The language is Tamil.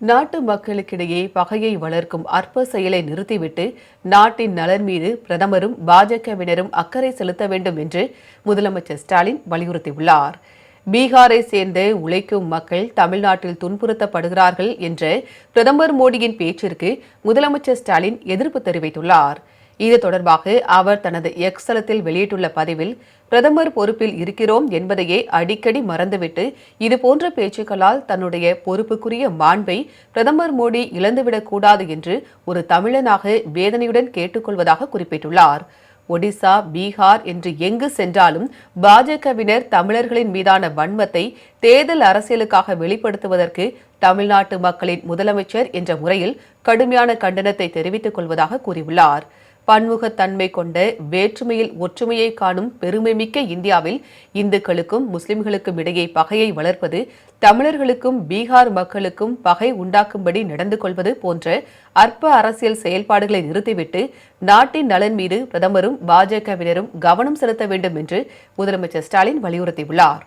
நாட்டு மக்களுக்கிடையே பகையை வளர்க்கும் அற்ப செயலை நிறுத்திவிட்டு நாட்டின் நலன் மீது பிரதமரும் பாஜகவினரும் அக்கறை செலுத்த வேண்டும் என்று முதலமைச்சர் ஸ்டாலின் வலியுறுத்தியுள்ளார். பீகாரை சேர்ந்த உழைக்கும் மக்கள் தமிழ்நாட்டில் துன்புறுத்தப்படுகிறார்கள் என்ற பிரதமர் மோடியின் பேச்சிற்கு முதலமைச்சர் ஸ்டாலின் எதிர்ப்பு தெரிவித்துள்ளார். இது தொடர்பாக அவர் தனது எக்ஸலத்தில் வெளியிட்டுள்ள பதிவில் பிரதமர் பொறுப்பில் இருக்கிறோம் என்பதையே அடிக்கடி மறந்துவிட்டு இதுபோன்ற பேச்சுக்களால் தன்னுடைய பொறுப்புக்குரிய மாண்பை பிரதமர் மோடி இழந்துவிடக்கூடாது என்று ஒரு தமிழனாக வேதனையுடன் கேட்டுக்கொள்வதாக குறிப்பிட்டுள்ளார். ஒடிசா பீகார் என்று எங்கு சென்றாலும் பாஜகவினர் தமிழர்களின் மீதான வன்மத்தை தேர்தல் அரசியலுக்காக வெளிப்படுத்துவதற்கு தமிழ்நாட்டு மக்களின் முதலமைச்சர் என்ற முறையில் கடுமையான கண்டனத்தை தெரிவித்துக் கொள்வதாக கூறியுள்ளார். பன்முகத்தன்மை கொண்ட வேற்றுமையில் ஒற்றுமையை காணும் பெருமைமிக்க இந்தியாவில் இந்துக்களுக்கும் முஸ்லிம்களுக்கும் இடையே பகையை வளர்ப்பது தமிழர்களுக்கும் பீகார் மக்களுக்கும் பகை உண்டாக்கும்படி நடந்து கொள்வது போன்ற அற்ப அரசியல் செயல்பாடுகளை நிறுத்திவிட்டு நாட்டின் நலன் மீது பிரதமரும் பாஜகவினரும் கவனம் செலுத்த வேண்டும் என்று முதலமைச்சர் ஸ்டாலின் வலியுறுத்தியுள்ளார்.